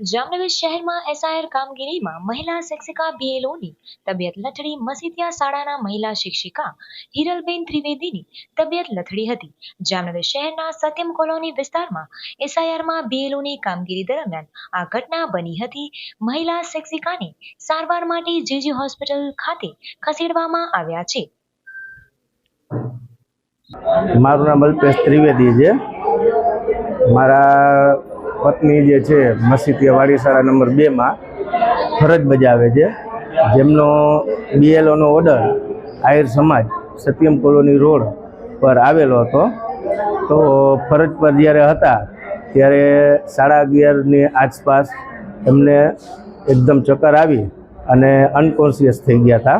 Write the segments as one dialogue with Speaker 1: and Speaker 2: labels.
Speaker 1: જામનગર શહેરમાં એસઆઈઆર કામગીરીમાં મહિલા શિક્ષિકા બીએલઓની તબિયત લથડી મસીતિયા શાળાના મહિલા શિક્ષિકા હિરલબેન ત્રિવેદીની તબિયત લથડી હતી. જામનગર શહેરના સત્યમ કોલોની વિસ્તારમાં એસઆઈઆરમાં બીએલઓની કામગીરી દરમિયાન આ ઘટના બની હતી. મહિલા શિક્ષિકાને સારવાર માટે જીજી હોસ્પિટલ ખાતે ખસેડવામાં આવ્યા છે.
Speaker 2: મારું નામ અલ્પેશ ત્રિવેદી છે. મારા પત્ની જે છે મસીતિયા વાડી શાળા નંબર બેમાં ફરજ બજાવે છે. જેમનો બીએલઓનો ઓર્ડર આહિર સમાજ, સત્યમ કોલોની રોડ પર આવેલો હતો. તો ફરજ પર જ્યારે હતા, ત્યારે સાડા અગિયારની આસપાસ એમને એકદમ ચક્કર આવી અને અનકોન્શિયસ થઈ ગયા હતા.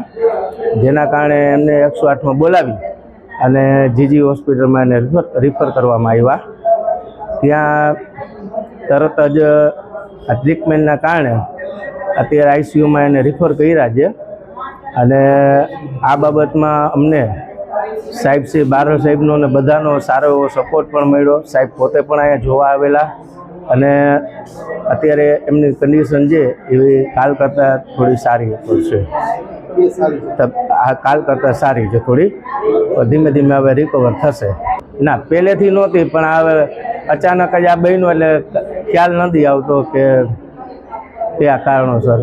Speaker 2: જેના કારણે એમને એકસો આઠમાં બોલાવી અને જીજી હોસ્પિટલમાં એને રિફર કરવામાં આવ્યા. ત્યાં તરત જ આ ટ્રીટમેન્ટના કારણે અત્યારે આઈસીયુમાં એને રિફર કર્યા છે. અને આ બાબતમાં અમને સાહેબ શ્રી બારડ સાહેબનો અને બધાનો સારો એવો સપોર્ટ પણ મળ્યો. સાહેબ પોતે પણ અહીંયા જોવા આવેલા. અને અત્યારે એમની કન્ડિશન છે એવી કાલ કરતાં થોડી સારી છે. કાલ કરતાં સારી છે થોડી. ધીમે ધીમે હવે રિકવર થશે. ના, પહેલેથી નહોતી, પણ હવે અચાનક જ આ બન્યું એટલે ખ્યાલ નથી આવતો કે કયા કારણોસર.